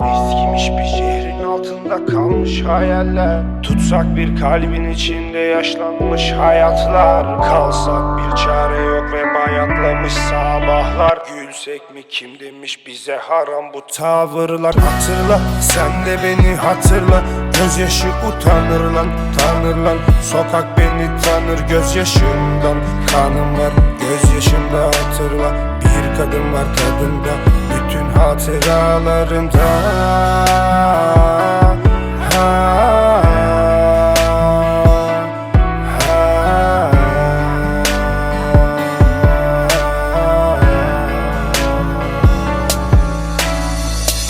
Hiçbir şehrin altında kalmış hayaller. Tutsak bir kalbin içinde yaşlanmış hayatlar. Kalsak bir çare yok ve bayatlamış sabahlar. Gülsek mi kim demiş bize haram bu tavırlar. Hatırla sen de beni hatırla. Gözyaşı utanır lan tanır lan. Sokak beni tanır gözyaşımdan. Kanım var gözyaşımda hatırla. Bir kadın var tadında Bütün hatıralarımda. Ha,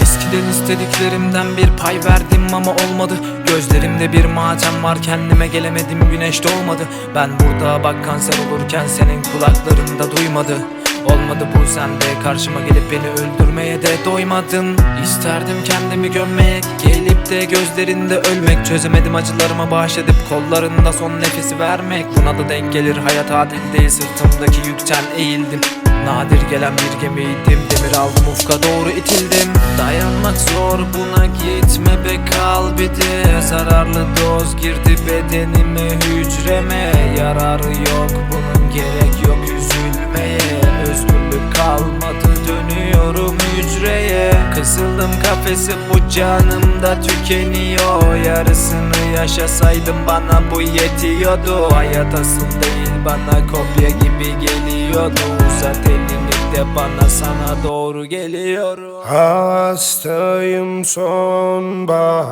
Eskiden istediklerimden bir pay verdim ama olmadı. Gözlerimde bir matem var kendime gelemedim güneş doğmadı. Ben burada bak kanser olurken senin kulaklarında duymadı Olmadı bu sende karşıma gelip beni öldürmeye de doymadın. İsterdim kendimi gömmek gelip de gözlerinde ölmek. Çözemedim acılarıma bahşedip kollarında son nefesi vermek. Buna da denk gelir hayat adil değil sırtımdaki yükten eğildim. Nadir gelen bir gemiydim Demir aldım ufka doğru itildim. Dayanmak zor buna gitme be kal bir de. Zararlı doz girdi bedenime hücreme. Yararı yok bunun gerek yok üzülmeye Kısıldım kafese bu canımda tükeniyor. Yarısını yaşasaydım bana bu yetiyordu. Hayat asıl değil bana kopya gibi geliyordu. Uzat elini de bana sana doğru geliyorum. Hastayım sonbahara